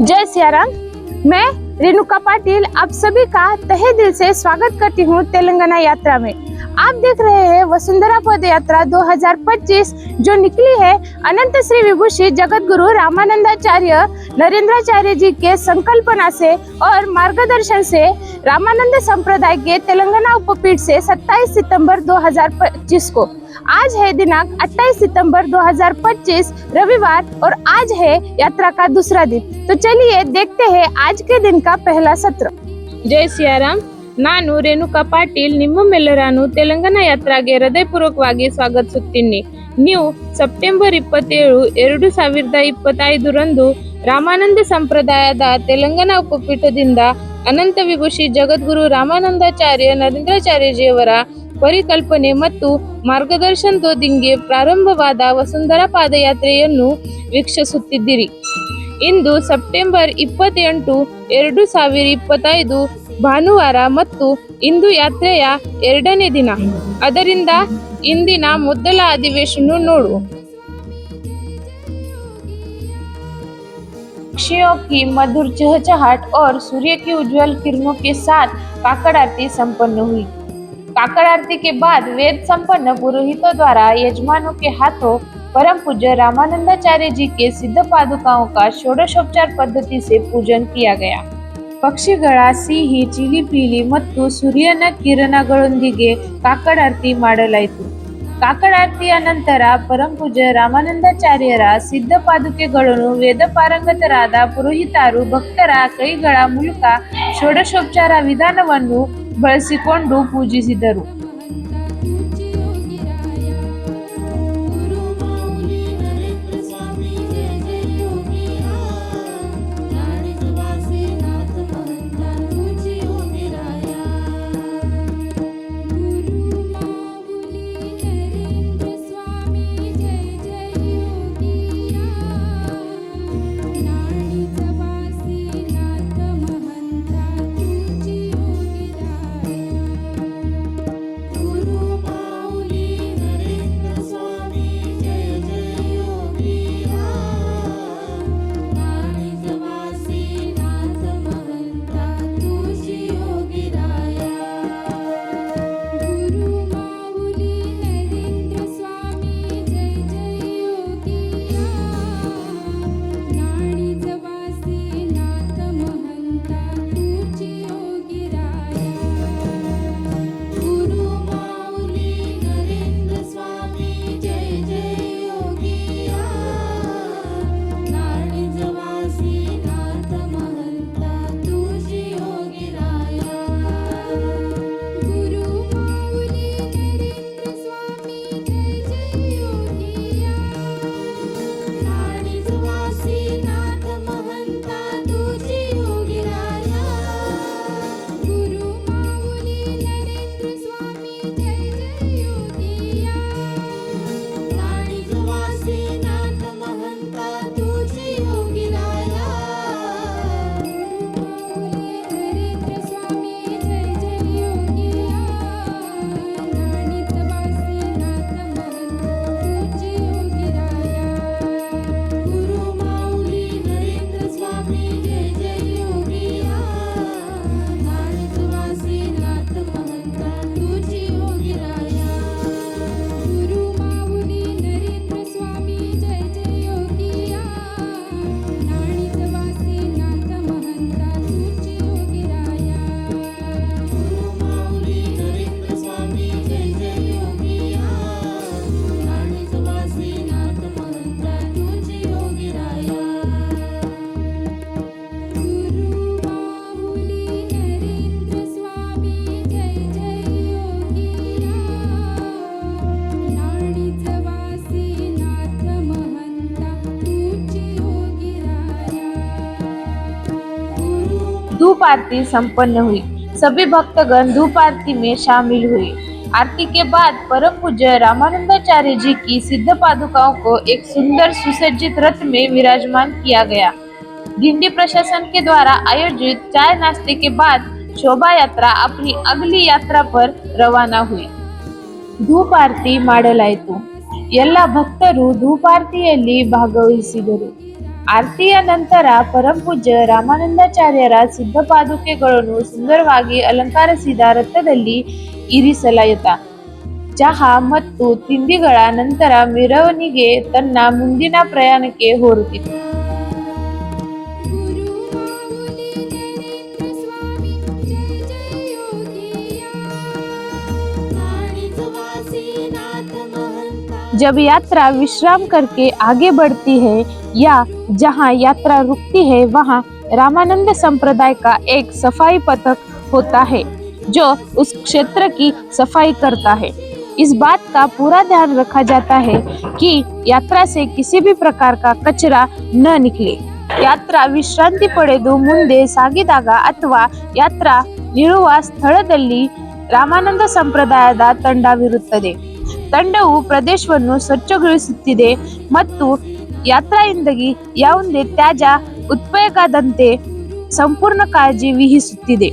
जय सियाराम मैं रेणुका पाटिल, आप सभी का तहे दिल से स्वागत करती हूँ तेलंगाना यात्रा में। आप देख रहे हैं वसुंधरा पद यात्रा 2025 जो निकली है अनंत श्री विभूषी जगत गुरु रामानंदाचार्य नरेंद्राचार्य जी के संकल्पना से और मार्गदर्शन से रामानंद संप्रदाय के तेलंगाना उपपीठ से 27 सितंबर 2025 को। आज है दिनांक 28 सितंबर 2025 रविवार और आज है यात्रा का दूसरा दिन तो चलिए देखते हैं आज के दिन का पहला सत्र ಜೈ ಸಿಯಾರಾಮ್ ನಾನು ರೇಣುಕಾ ಪಾಟೀಲ್ ನಿಮ್ಮಮ್ಮೆಲ್ಲರನ್ನು ತೆಲಂಗಾಣ ಯಾತ್ರಾಗೆ ಹೃದಯಪೂರ್ವಕವಾಗಿ ಸ್ವಾಗತಿಸುತ್ತೀನಿ ನೀವು ಸೆಪ್ಟೆಂಬರ್ ಇಪ್ಪತ್ತೇಳು ಎರಡು ಸಾವಿರದ ಇಪ್ಪತ್ತೈದರಂದು ರಾಮಾನಂದ ಸಂಪ್ರದಾಯದ ತೆಲಂಗಾಣ ಉಪಪೀಠದಿಂದ ಅನಂತ ವಿಭೂಷಿ ಜಗದ್ಗುರು ರಾಮಾನಂದಾಚಾರ್ಯ ನರೇಂದ್ರಾಚಾರ್ಯಜಿಯವರ ಪರಿಕಲ್ಪನೆ ಮತ್ತು ಮಾರ್ಗದರ್ಶನದೊಂದಿಗೆ ಪ್ರಾರಂಭವಾದ ವಸುಂಧರಾ ಪಾದಯಾತ್ರೆಯನ್ನು ವೀಕ್ಷಿಸುತ್ತಿದ್ದೀರಿ ಇಂದು ಸೆಪ್ಟೆಂಬರ್ ಇಪ್ಪತ್ತೆಂಟು ಎರಡು ಸಾವಿರ ಇಪ್ಪತ್ತೈದು ಭಾನುವಾರ ಮತ್ತು ಇಂದು ಯಾತ್ರೆಯ ಎರಡನೇ ದಿನ ಅದರಿಂದ ಇಂದಿನ ಮೊದಲ ಅಧಿವೇಶನ ನೋಡು पक्षियों की मधुर चहचहाट और सूर्य की उज्जवल किरणों के साथ काकड़ आरती संपन्न हुई काकड़ आरती के बाद वेद संपन्न पुरोहितों द्वारा यजमानों के हाथों परम पूज्य रामानंदाचार्य जी के सिद्ध पादुकाओं का षोडशोपचार पद्धति से पूजन किया गया ಪಕ್ಷಿಗಳ ಸಿಹಿ ಚಿಲಿ ಪೀಲಿ ಮತ್ತು ಸೂರ್ಯನ ಕಿರಣಗಳೊಂದಿಗೆ ಕಾಕಡಾರತಿ ಮಾಡಲಾಯಿತು ಕಾಕಡಾರತಿಯ ನಂತರ ಪರಮಪೂಜ್ಯ ರಾಮಾನಂದಾಚಾರ್ಯರ ಸಿದ್ಧ ಪಾದುಕೆಗಳನ್ನು ವೇದ ಪಾರಂಗತರಾದ ಪುರೋಹಿತರು ಭಕ್ತರ ಕೈಗಳ ಮೂಲಕ ಷೋಡಶೋಪಚಾರ ವಿಧಾನವನ್ನು ಬಳಸಿಕೊಂಡು ಪೂಜಿಸಿದರು. आरती संपन्न हुई सभी भक्तगण धूप आरती में शामिल हुए आरती के बाद परम पूज्य रामानंदाचार्य जी की सिद्ध पादुकाओं को एक सुंदर सुसज्जित रथ में विराजमान किया गया गिंडी प्रशासन के द्वारा आयोजित चाय नाश्ते के बाद शोभा यात्रा अपनी अगली यात्रा पर रवाना हुई ಧೂಪಾರತಿ ಮಾಡಲಾಯಿತು ಎಲ್ಲ ಭಕ್ತರು ಧೂಪಾರತಿಯಲ್ಲಿ ಭಾಗವಹಿಸಿದರು ಆರತಿಯ ನಂತರ ಪರಮಪೂಜ್ಯ ರಾಮಾನಂದಾಚಾರ್ಯರ ಸಿದ್ಧ ಪಾದುಕೆಗಳನ್ನು ಸುಂದರವಾಗಿ ಅಲಂಕರಿಸಿದ ರಥದಲ್ಲಿ ಇರಿಸಲಾಯಿತ ಚಹಾ ಮತ್ತು ತಿಂಡಿಗಳ ನಂತರ ಮೆರವಣಿಗೆ ತನ್ನ ಮುಂದಿನ ಪ್ರಯಾಣಕ್ಕೆ ಹೊರಟಿತು जब यात्रा विश्राम करके आगे बढ़ती है या जहाँ यात्रा रुकती है वहाँ रामानंद संप्रदाय का एक सफाई पथक होता है जो उस क्षेत्र की सफाई करता है इस बात का पूरा ध्यान रखा जाता है कि यात्रा से किसी भी प्रकार का कचरा न निकले ಯಾತ್ರಾ ವಿಶ್ರಾಂತಿ ಪಡೆದು ಮುಂದೆ ಸಾಗಿದಾಗ ಅಥವಾ ಯಾತ್ರಾ ನಿಲ್ಲುವ ಸ್ಥಳದಲ್ಲಿ ರಾಮಾನಂದ ಸಂಪ್ರದಾಯದ ತಂಡವಿರುತ್ತದೆ ತಂಡವು ಪ್ರದೇಶವನ್ನು ಸ್ವಚ್ಛಗೊಳಿಸುತ್ತಿದೆ ಮತ್ತು ಯಾತ್ರೆಯಿಂದಾಗಿ ಯಾವುದೇ ತ್ಯಾಜ್ಯ ಉತ್ಪನ್ನವಾಗದಂತೆ ಸಂಪೂರ್ಣ ಕಾಳಜಿ ವಹಿಸುತ್ತಿದೆ.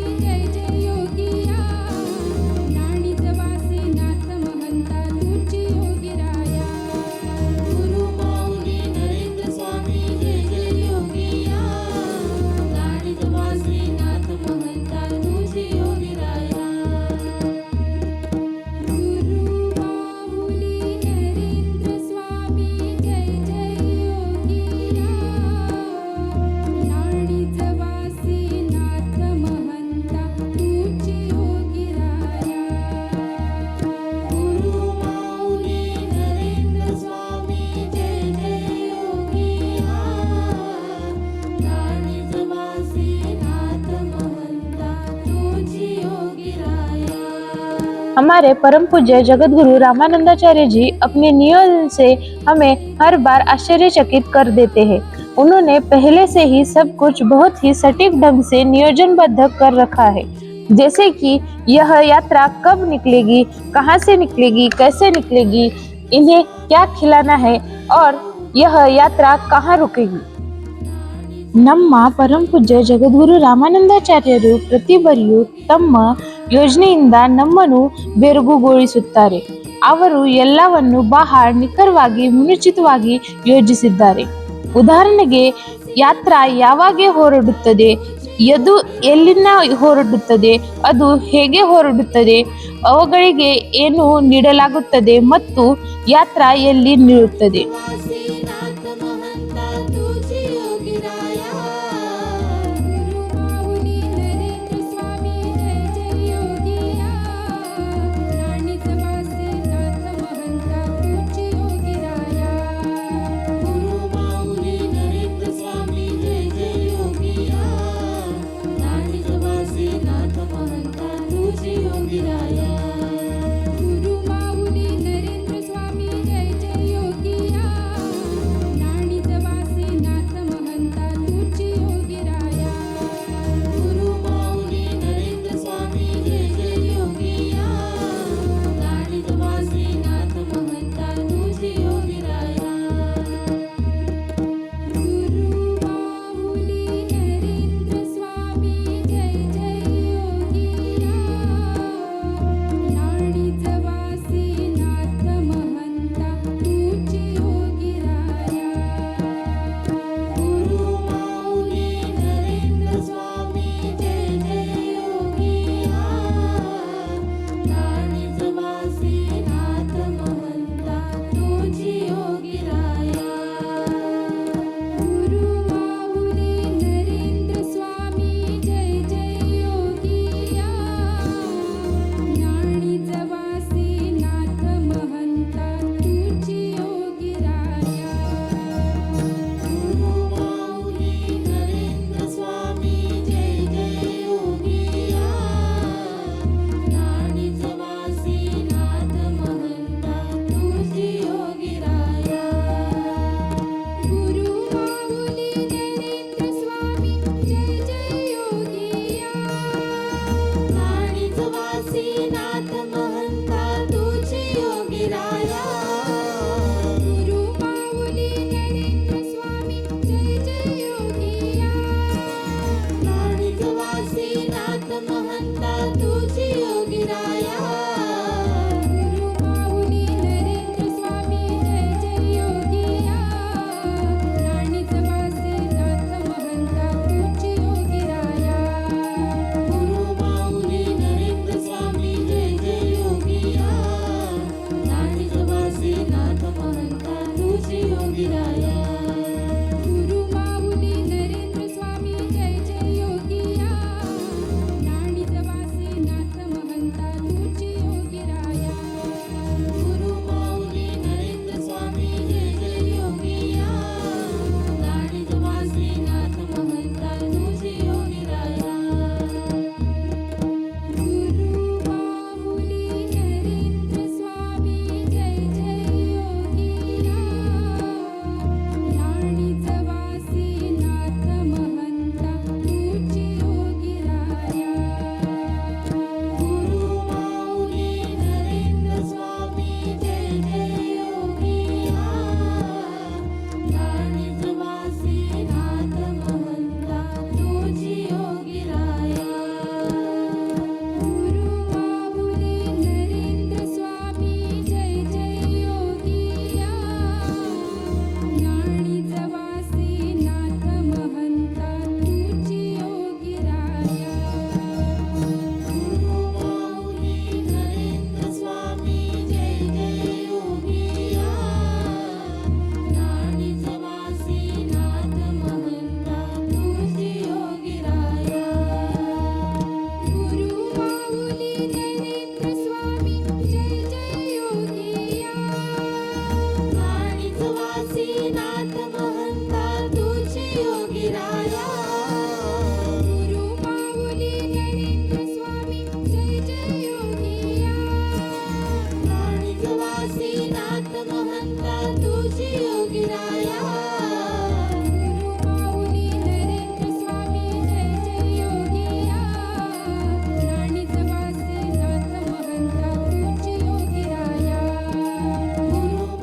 हमारे परम पूज्य जगत गुरु रामानंदाचार्य जी अपने नियोजन से हमें हर बार आश्चर्यचकित कर देते हैं उन्होंने पहले से ही सब कुछ बहुत ही सटीक ढंग से नियोजनबद्ध कर रखा है जैसे कि यह यात्रा कब निकलेगी कहाँ से निकलेगी कैसे निकलेगी इन्हें क्या खिलाना है और यह यात्रा कहाँ रुकेगी ನಮ್ಮ ಪರಮ ಪೂಜ್ಯ ಜಗದ್ಗುರು ರಾಮಾನಂದಾಚಾರ್ಯರು ಪ್ರತಿ ಬಾರಿಯೂ ತಮ್ಮ ಯೋಜನೆಯಿಂದ ನಮ್ಮನ್ನು ಬೆರಗುಗೊಳಿಸುತ್ತಾರೆ. ಅವರು ಎಲ್ಲವನ್ನು ಬಹಳ ನಿಖರವಾಗಿ ಮುನುಚಿತವಾಗಿ ಯೋಜಿಸಿದ್ದಾರೆ. ಉದಾಹರಣೆಗೆ, ಯಾತ್ರಾ ಯಾವಾಗ ಹೊರಡುತ್ತದೆ? ಎದು ಎಲ್ಲಿನ ಹೊರಡುತ್ತದೆ? ಅದು ಹೇಗೆ ಹೊರಡುತ್ತದೆ? ಅವುಗಳಿಗೆ ಏನು ನೀಡಲಾಗುತ್ತದೆ ಮತ್ತು ಯಾತ್ರಾ ಎಲ್ಲಿ ನಿಲ್ಲುತ್ತದೆ?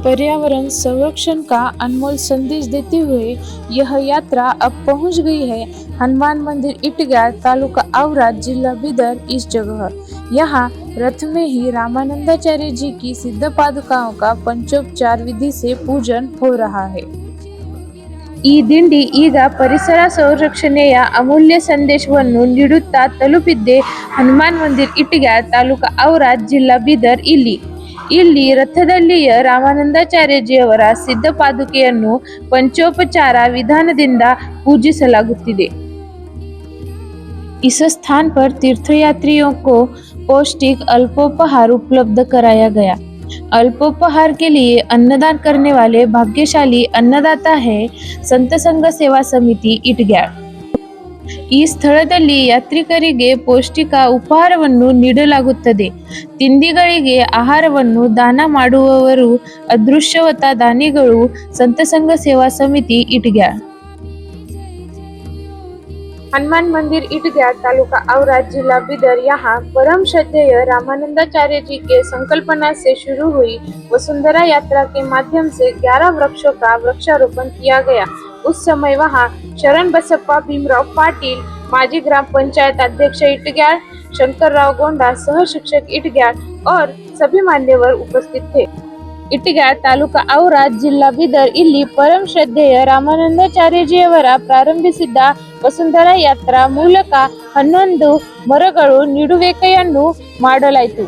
पर्यावरण संरक्षण का अनमोल संदेश देते हुए यह यात्रा अब पहुंच गई है हनुमान मंदिर इटगा तालुका आवरा जिला बिदर इस जगह यहाँ रथ में ही रामानंदाचार्य जी की सिद्ध पादुकाओं का पंचोपचार विधि से पूजन हो रहा है ಈ ದಿಂಡಿ ಈಗ ಪರಿಸರ ಸಂರಕ್ಷಣೆಯ ಅಮೂಲ್ಯ ಸಂದೇಶವನ್ನು ನೀಡುತ್ತಾ ತಲುಪಿದ್ದೆ ಹನುಮಾನ್ ಮಂದಿರ್ ಇಟ್ಟಿಗೆ ತಾಲೂಕು ಔರಾದ್ ಜಿಲ್ಲಾ ಬೀದರ್ ಇಲ್ಲಿ रथदल रामानंदाचार्य ರಾಮಾನಂದಾಚಾರ್ಯಜಿಯವರ ಸಿದ್ಧ ಪಾದುಕೆಯನ್ನು ಪಂಚೋಪಚಾರ इस स्थान पर तीर्थयात्रियों को पौष्टिक अल्पोपहार उपलब्ध कराया गया अल्पोपहार के लिए अन्नदान करने वाले भाग्यशाली अन्नदाता है संत संघ सेवा समिति इटग्याड़ ಈ ಸ್ಥಳದಲ್ಲಿ ಯಾತ್ರಿಕರಿಗೆ ಪೌಷ್ಟಿಕ ಉಪಹಾರವನ್ನು ನೀಡಲಾಗುತ್ತದೆ ತಿಂಡಿಗಳಿಗೆ ಆಹಾರವನ್ನು ದಾನ ಮಾಡುವವರು ಅದೃಶ್ಯವತ ದಾನಿಗಳು ಸಂತ ಸಂಘ ಸೇವಾ ಸಮಿತಿ ಇಟ್ಗ್ಯಾಳ್ हनुमान मंदिर इटग्या तालुका औराद जिला बिदर यहाँ परम श्रद्धेय रामानंदाचार्य जी के संकल्पना से शुरू हुई वसुंधरा यात्रा के माध्यम से 11 वृक्षों का वृक्षारोपण किया गया उस समय वहाँ शरण बसप्पा भीमराव पाटिल माजी ग्राम पंचायत अध्यक्ष इटग्याल शंकर राव गोंडा सह शिक्षक इटग्याल और सभी मान्यवर उपस्थित थे ಇಟ್ಟಿಗೆ ತಾಲೂಕು ಔರಾದ್ ಜಿಲ್ಲಾ ಬಿದರ್ ಇಲ್ಲಿ ಪರಂ ಶ್ರದ್ಧೆಯ ರಾಮಾನಂದಾಚಾರ್ಯಜಿಯವರ ಪ್ರಾರಂಭಿಸಿದ್ದ ವಸುಂಧರಾ ಯಾತ್ರಾ ಮೂಲಕ ಹನ್ನೊಂದು ಮರಗಳು ನೀಡುವಿಕೆಯನ್ನು ಮಾಡಲಾಯಿತು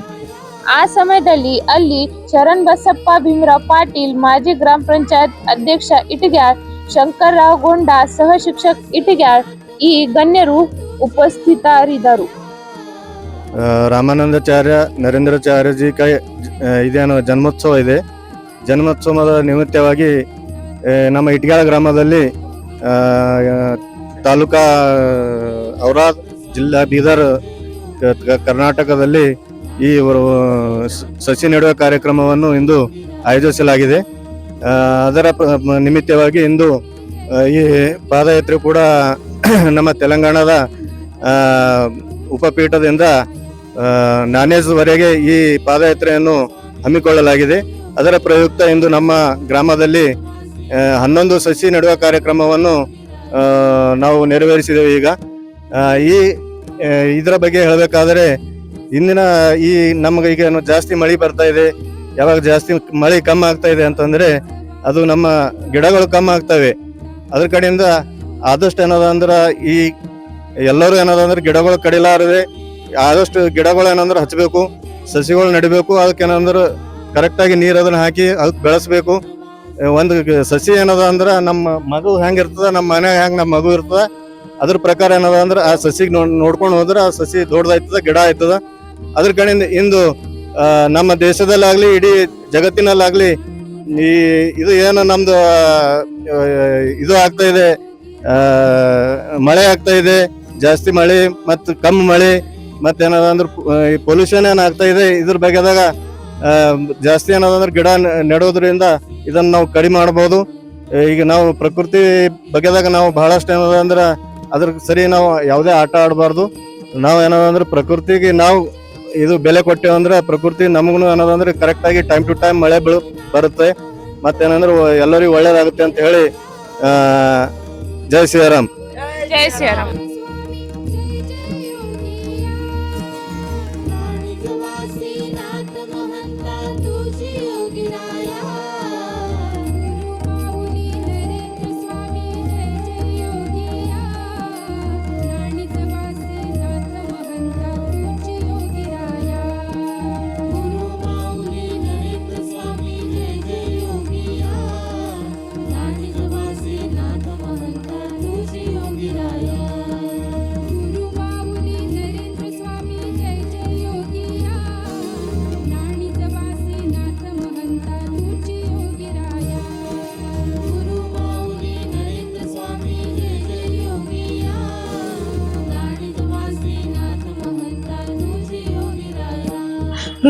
ಆ ಸಮಯದಲ್ಲಿ ಅಲ್ಲಿ ಶರಣ್ ಬಸಪ್ಪ ಭೀಮರಾವ್ ಪಾಟೀಲ್ ಮಾಜಿ ಗ್ರಾಮ ಪಂಚಾಯತ್ ಅಧ್ಯಕ್ಷ ಇಟಗ್ಯಾಳ್ ಶಂಕರ್ರಾವ್ ಗೊಂಡ ಸಹ ಶಿಕ್ಷಕ ಇಟಿಗ್ಯಾಳ್ ಈ ಗಣ್ಯರು ಉಪಸ್ಥಿತರಿದ್ದರು. ರಾಮಾನಂದಾಚಾರ್ಯ ನರೇಂದ್ರಾಚಾರ್ಯಜಿ ಕೈ ಇದೇನು ಜನ್ಮೋತ್ಸವ ಇದೆ. ಜನ್ಮೋತ್ಸವದ ನಿಮಿತ್ತವಾಗಿ ನಮ್ಮ ಇಟ್ಗಾಳ ಗ್ರಾಮದಲ್ಲಿ ತಾಲೂಕಾ ಔರಾದ್ ಜಿಲ್ಲಾ ಬೀದರ್ ಕರ್ನಾಟಕದಲ್ಲಿ ಈ ಸಸಿ ನೆಡುವ ಕಾರ್ಯಕ್ರಮವನ್ನು ಇಂದು ಆಯೋಜಿಸಲಾಗಿದೆ. ಅದರ ನಿಮಿತ್ತವಾಗಿ ಇಂದು ಈ ಪಾದಯಾತ್ರೆ ಕೂಡ ನಮ್ಮ ತೆಲಂಗಾಣದ ಉಪಪೀಠದಿಂದ ನಾನೇಜ್ವರೆಗೆ ಈ ಪಾದಯಾತ್ರೆಯನ್ನು ಹಮ್ಮಿಕೊಳ್ಳಲಾಗಿದೆ. ಅದರ ಪ್ರಯುಕ್ತ ಇಂದು ನಮ್ಮ ಗ್ರಾಮದಲ್ಲಿ ಹನ್ನೊಂದು ಸಸಿ ನೆಡುವ ಕಾರ್ಯಕ್ರಮವನ್ನು ನಾವು ನೆರವೇರಿಸಿದೆವು ಈಗ. ಈ ಇದರ ಬಗ್ಗೆ ಹೇಳಬೇಕಾದರೆ, ಇಂದಿನ ಈ ನಮಗೆ ಈಗ ಜಾಸ್ತಿ ಮಳೆ ಬರ್ತಾ ಇದೆ ಯಾವಾಗ ಜಾಸ್ತಿ ಮಳೆ ಕಮ್ಮಿ ಆಗ್ತಾ ಇದೆ ಅಂತಂದ್ರೆ ಅದು ನಮ್ಮ ಗಿಡಗಳು ಕಮ್ಮಿ ಆಗ್ತವೆ. ಅದ್ರ ಕಡೆಯಿಂದ ಆದಷ್ಟು ಏನದ ಅಂದ್ರೆ ಈ ಎಲ್ಲರೂ ಏನದ ಅಂದ್ರೆ ಗಿಡಗಳು ಕಡಿಲಾರದೆ ಆದಷ್ಟು ಗಿಡಗಳು ಏನಂದ್ರೆ ಹಚ್ಚಬೇಕು ಸಸಿಗಳು ನಡಿಬೇಕು, ಅದಕ್ಕೆ ಏನಂದ್ರೆ ಕರೆಕ್ಟಾಗಿ ನೀರು ಅದನ್ನ ಹಾಕಿ ಅದಕ್ಕೆ ಬೆಳೆಸಬೇಕು. ಒಂದು ಸಸಿ ಏನದ ಅಂದ್ರೆ ನಮ್ಮ ಮಗು ಹೆಂಗೆ ಇರ್ತದ, ನಮ್ಮ ಮನೆ ಹೆಂಗೆ ನಮ್ಮ ಮಗು ಇರ್ತದ, ಅದ್ರ ಪ್ರಕಾರ ಏನದ ಅಂದ್ರೆ ಆ ಸಸಿಗೆ ನೋಡ್ ನೋಡ್ಕೊಂಡು ಹೋದ್ರೆ ಆ ಸಸಿ ದೊಡ್ಡದಾಯ್ತದ, ಗಿಡ ಆಯ್ತದ. ಅದ್ರ ಕಡೆಯಿಂದ ಇಂದು ನಮ್ಮ ದೇಶದಲ್ಲಾಗ್ಲಿ, ಇಡೀ ಜಗತ್ತಿನಲ್ಲಾಗ್ಲಿ, ಈ, ಇದು ಏನು ನಮ್ಮದು ಇದು ಆಗ್ತಾ ಇದೆ. ಮಳೆ ಆಗ್ತಾ ಇದೆ, ಜಾಸ್ತಿ ಮಳೆ ಮತ್ತು ಕಮ್ಮಿ ಮಳೆ ಮತ್ತೇನದ ಅಂದ್ರೆ ಪೊಲ್ಯೂಷನ್ ಏನು ಆಗ್ತಾ ಇದೆ, ಇದ್ರ ಬಗ್ಗೆದಾಗ ಜಾಸ್ತಿ ಏನದಂದ್ರೆ ಗಿಡ ನೆಡೋದ್ರಿಂದ ಇದನ್ನ ನಾವು ಕಡಿಮೆ ಮಾಡ್ಬೋದು. ಈಗ ನಾವು ಪ್ರಕೃತಿ ಬಗ್ಗೆದಾಗ ನಾವು ಬಹಳಷ್ಟು ಏನದ ಅಂದ್ರೆ, ಅದ್ರ ಸರಿ ನಾವು ಯಾವುದೇ ಆಟ ಆಡಬಾರ್ದು. ನಾವು ಏನದಂದ್ರೆ ಪ್ರಕೃತಿಗೆ ನಾವು ಇದು ಬೆಲೆ ಕೊಟ್ಟೆವು ಅಂದ್ರೆ ಪ್ರಕೃತಿ ನಮಗೂ ಅನ್ನೋದಂದ್ರೆ ಕರೆಕ್ಟ್ ಆಗಿ ಟೈಮ್ ಟು ಟೈಮ್ ಮಳೆ ಬೀಳು ಬರುತ್ತೆ. ಮತ್ತೇನಂದ್ರೆ ಎಲ್ಲರಿಗೂ ಒಳ್ಳೇದಾಗುತ್ತೆ ಅಂತ ಹೇಳಿ ಜೈ ಶ್ರೀರಾಮ್. ಜೈ ಶ್ರೀರಾಮ್.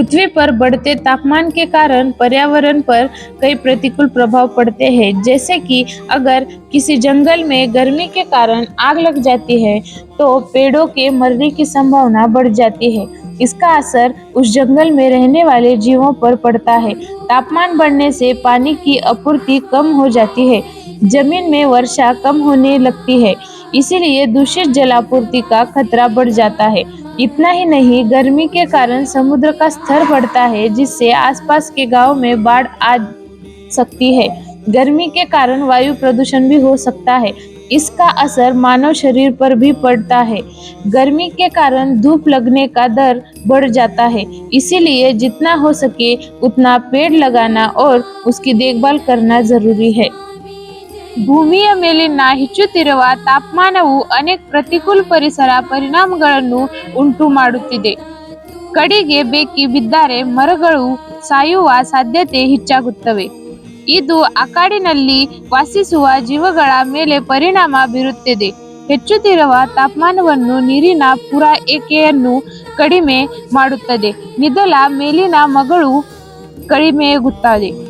पृथ्वी पर बढ़ते तापमान के कारण पर्यावरण पर कई प्रतिकूल प्रभाव पड़ते हैं। जैसे कि अगर किसी जंगल में गर्मी के कारण आग लग जाती है तो पेड़ों के मरने की संभावना बढ़ जाती है। इसका असर उस जंगल में रहने वाले जीवों पर पड़ता है। तापमान बढ़ने से पानी की आपूर्ति कम हो जाती है। ज़मीन में वर्षा कम होने लगती है। इसीलिए दूषित जलापूर्ति का खतरा बढ़ जाता है। इतना ही नहीं, गर्मी के कारण समुद्र का स्तर बढ़ता है, जिससे आसपास के गाँव में बाढ़ आ सकती है। गर्मी के कारण वायु प्रदूषण भी हो सकता है। इसका असर मानव शरीर पर भी पड़ता है। गर्मी के कारण धूप लगने का दर बढ़ जाता है। इसीलिए जितना हो सके उतना पेड़ लगाना और उसकी देखभाल करना ज़रूरी है। ಭೂಮಿಯ ಮೇಲಿನ ಹೆಚ್ಚುತ್ತಿರುವ ತಾಪಮಾನವು ಅನೇಕ ಪ್ರತಿಕೂಲ ಪರಿಸರ ಪರಿಣಾಮಗಳನ್ನು ಉಂಟು ಮಾಡುತ್ತಿದೆ. ಕಡಿಗೆ ಬೇಕಿ ಬಿದ್ದರೆ ಮರಗಳು ಸಾಯುವ ಸಾಧ್ಯತೆ ಹೆಚ್ಚಾಗುತ್ತವೆ. ಇದು ಅಕಾಡಿನಲ್ಲಿ ವಾಸಿಸುವ ಜೀವಗಳ ಮೇಲೆ ಪರಿಣಾಮ ಬೀರುತ್ತದೆ. ಹೆಚ್ಚುತ್ತಿರುವ ತಾಪಮಾನವನ್ನು ನೀರಿನ ಪೂರೈಕೆಯನ್ನು ಕಡಿಮೆ ಮಾಡುತ್ತದೆ. ನಿದಲ ಮೇಲಿನ ಮಗಳು ಕಡಿಮೆಯಾಗುತ್ತದೆ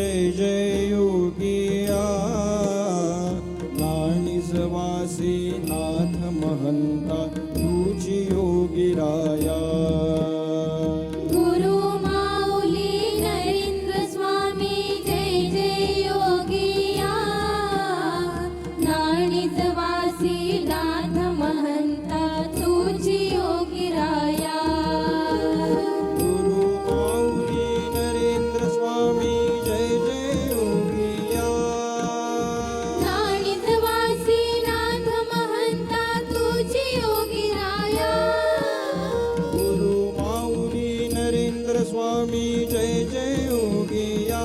स्वामी जय जय योगिया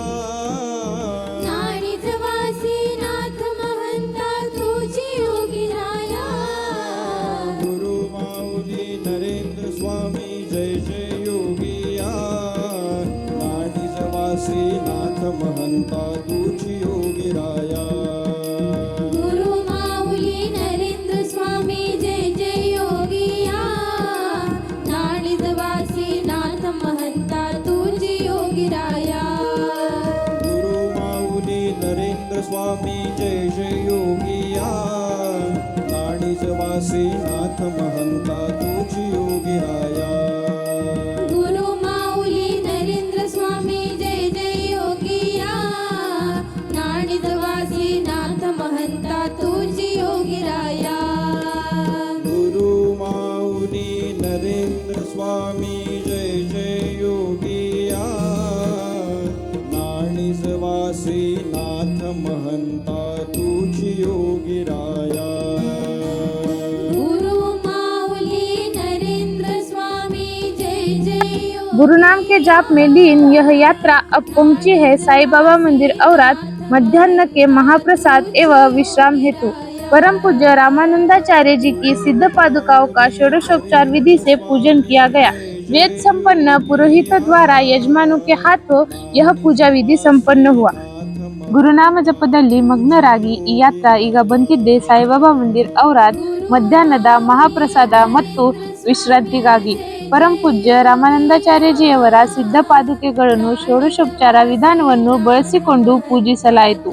गुरु नाम के जाप में लीन यह यात्रा अब पहुंची है साईं बाबा मंदिर औरात मध्यान्ह के महाप्रसाद एवं विश्राम हेतु परम पूज्य रामानंदाचार्य जी की सिद्ध पादुकाओं का षोडशोपचार विधि से पूजन किया गया वेद संपन्न पुरोहित द्वारा यजमानों के हाथों यह पूजा विधि संपन्न हुआ ಗುರುನಾಮ ಜಪದಲ್ಲಿ ಮಗ್ನರಾಗಿ ಈ ಯಾತ್ರಾ ಈಗ ಬಂದಿದ್ದೆ ಸಾಯಿಬಾಬಾ ಮಂದಿರ್ ಔರಾದ್ ಮಧ್ಯಾಹ್ನದ ಮಹಾಪ್ರಸಾದ ಮತ್ತು ವಿಶ್ರಾಂತಿಗಾಗಿ ಪರಂಪೂಜ್ಯ ರಾಮಾನಂದಾಚಾರ್ಯಜಿಯವರ ಸಿದ್ಧ ಪಾದುಕೆಗಳನ್ನು ಷೋಡಶೋಪಚಾರ ವಿಧಾನವನ್ನು ಬಳಸಿಕೊಂಡು ಪೂಜಿಸಲಾಯಿತು.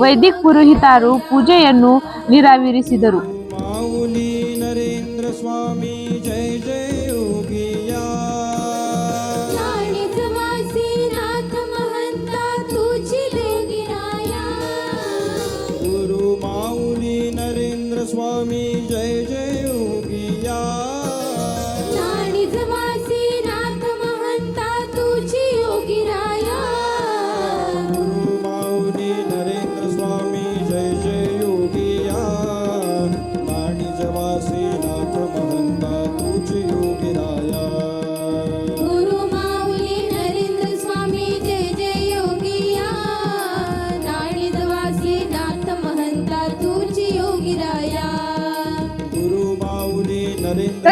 ವೈದಿಕ ಪುರೋಹಿತರು ಪೂಜೆಯನ್ನು ನಿರಾವರಿಸಿದರು. ಸ್ವಾಮಿ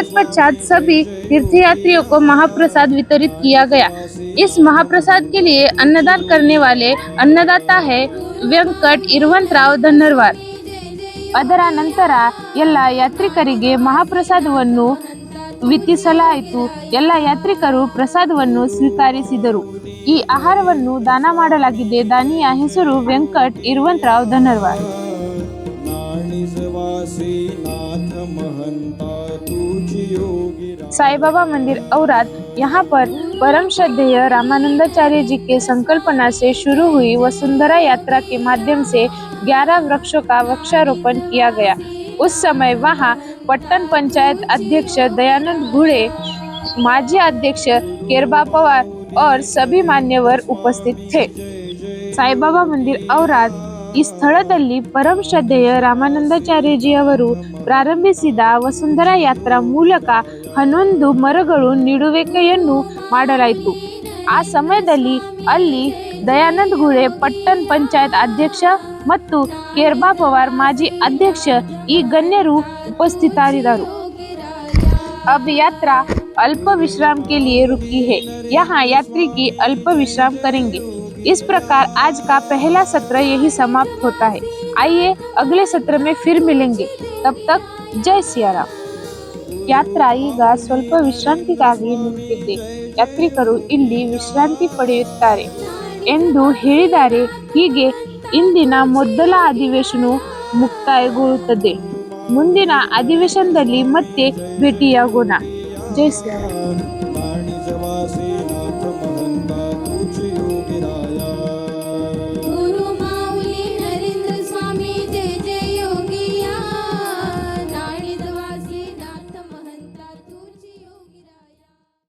नरेंद्र तत्पश्चात सभी तीर्थयात्रियों को महाप्रसाद वितरित किया गया इस महाप्रसाद के लिए अन्नदान करने वाले अन्नदाता है ವೆಂಕಟ್ ಇರುವಂತರಾವ್ ಧನ್ನರ್ವಾರ್ ಅದರ ನಂತರ ಎಲ್ಲ ಯಾತ್ರಿಕರಿಗೆ ಮಹಾಪ್ರಸಾದವನ್ನು ವಿತರಿಸಲಾಯಿತು ಎಲ್ಲ ಯಾತ್ರಿಕರು ಪ್ರಸಾದವನ್ನು ಸ್ವೀಕರಿಸಿದರು ಈ ಆಹಾರವನ್ನು ದಾನ ಮಾಡಲಾಗಿದೆ ದಾನಿಯ ಹೆಸರು ವೆಂಕಟ್ ಇರುವಂತರಾವ್ ಧನ್ನರ್ವಾರ್ साई बाबा मंदिर औरात यहाँ पर परम श्रद्धेय रामानंदाचार्य जी के संकल्पना से शुरू हुई वसुंधरा यात्रा के माध्यम से 11 वृक्षों का वृक्षारोपण किया गया। उस समय वहाँ पट्टन पंचायत अध्यक्ष दयानंद घुड़े, माजी अध्यक्ष केरबा पवार और सभी मान्यवर उपस्थित थे। साई बाबा मंदिर औरात ಈ ಸ್ಥಳದಲ್ಲಿ ಪರಂ ಶ್ರದ್ಧೆಯ ರಾಮಾನಂದಾಚಾರ್ಯಜಿ ಅವರು ಪ್ರಾರಂಭಿಸಿದ ವಸುಂಧರಾ ಯಾತ್ರಾ ಮೂಲಕ ಹನ್ನೊಂದು ಮರಗಳು ನೀಡುವಿಕೆಯನ್ನು ಮಾಡಲಾಯಿತು ಆ ಸಮಯದಲ್ಲಿ ಅಲ್ಲಿ ದಯಾನಂದ್ ಗುಳೆ ಪಟ್ಟಣ್ ಪಂಚಾಯತ್ ಅಧ್ಯಕ್ಷ ಮತ್ತು ಕೇರ್ಬಾ ಪವಾರ್ ಮಾಜಿ ಅಧ್ಯಕ್ಷ ಈ ಗಣ್ಯರು ಉಪಸ್ಥಿತರಿದ್ದರು अब यात्रा अल्प विश्राम के लिए रुकी है यहाँ यात्री की अल्प विश्राम करेंगे इस प्रकार आज का पहला सत्र यही समाप्त होता है आइए अगले सत्र में फिर मिलेंगे तब तक जय सियाराम ಯಾತ್ರಾ ಈಗ ಸ್ವಲ್ಪ ವಿಶ್ರಾಂತಿಗಾಗಿ ನಿಂತಿದೆ ಯಾತ್ರಿಕರು ಇಲ್ಲಿ ವಿಶ್ರಾಂತಿ ಪಡೆಯುತ್ತಾರೆ ಎಂದು ಹೇಳಿದ್ದಾರೆ ಹೀಗೆ ಇಂದಿನ ಮೊದಲ ಅಧಿವೇಶನ ಮುಕ್ತಾಯಗೊಳ್ಳುತ್ತದೆ ಮುಂದಿನ ಅಧಿವೇಶನದಲ್ಲಿ ಮತ್ತೆ ಭೇಟಿಯಾಗೋಣ ಜೈ ಶ್ರೀರಾಮ್